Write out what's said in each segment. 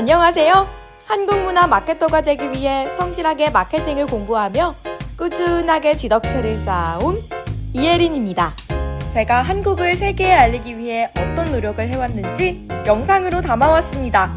안녕하세요. 한국 문화 마케터가 되기 위해 성실하게 마케팅을 공부하며 꾸준하게 지덕체를 쌓아온 이예린입니다. 제가 한국을 세계에 알리기 위해 어떤 노력을 해왔는지 영상으로 담아왔습니다.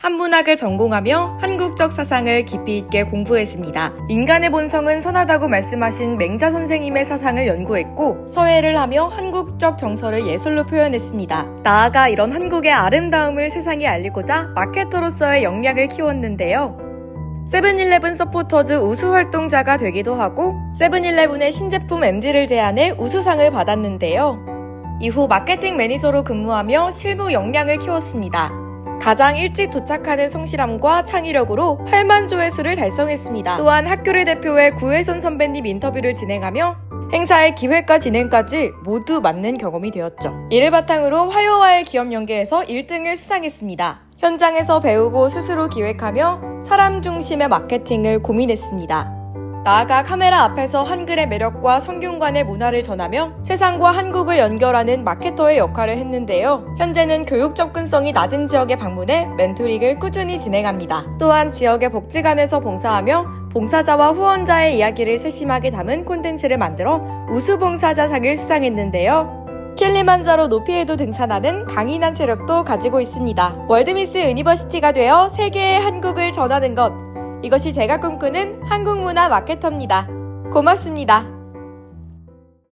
한문학을 전공하며 한국 적 사상을 깊이 있게 공부했습니다. 인간의 본성은 선하다고 말씀하신 맹자 선생님의 사상을 연구했고 서예를 하며 한국적 정서를 예술로 표현했습니다. 나아가 이런 한국의 아름다움을 세상에 알리고자 마케터로서의 역량을 키웠는데요. 세븐일레븐 서포터즈 우수 활동자가 되기도 하고 세븐일레븐의 신제품 MD를 제안해 우수상을 받았는데요. 이후 마케팅 매니저로 근무하며 실무 역량을 키웠습니다. 가장 일찍 도착하는 성실함과 창의력으로 8만 조회수를 달성했습니다. 또한 학교를 대표해 구혜선 선배님 인터뷰를 진행하며 행사의 기획과 진행까지 모두 맡는 경험이 되었죠. 이를 바탕으로 화요와의 기업 연계에서 1등을 수상했습니다. 현장에서 배우고 스스로 기획하며 사람 중심의 마케팅을 고민했습니다. 나아가 카메라 앞에서 한글의 매력과 성균관의 문화를 전하며 세상과 한국을 연결하는 마케터의 역할을 했는데요. 현재는 교육 접근성이 낮은 지역에 방문해 멘토링을 꾸준히 진행합니다. 또한 지역의 복지관에서 봉사하며 봉사자와 후원자의 이야기를 세심하게 담은 콘텐츠를 만들어 우수봉사자상을 수상했는데요. 킬리만자로 높이에도 등산하는 강인한 체력도 가지고 있습니다. 월드미스 유니버시티가 되어 세계의 한국을 전하는 것. 이것이 제가 꿈꾸는 한국 문화 마케터입니다. 고맙습니다.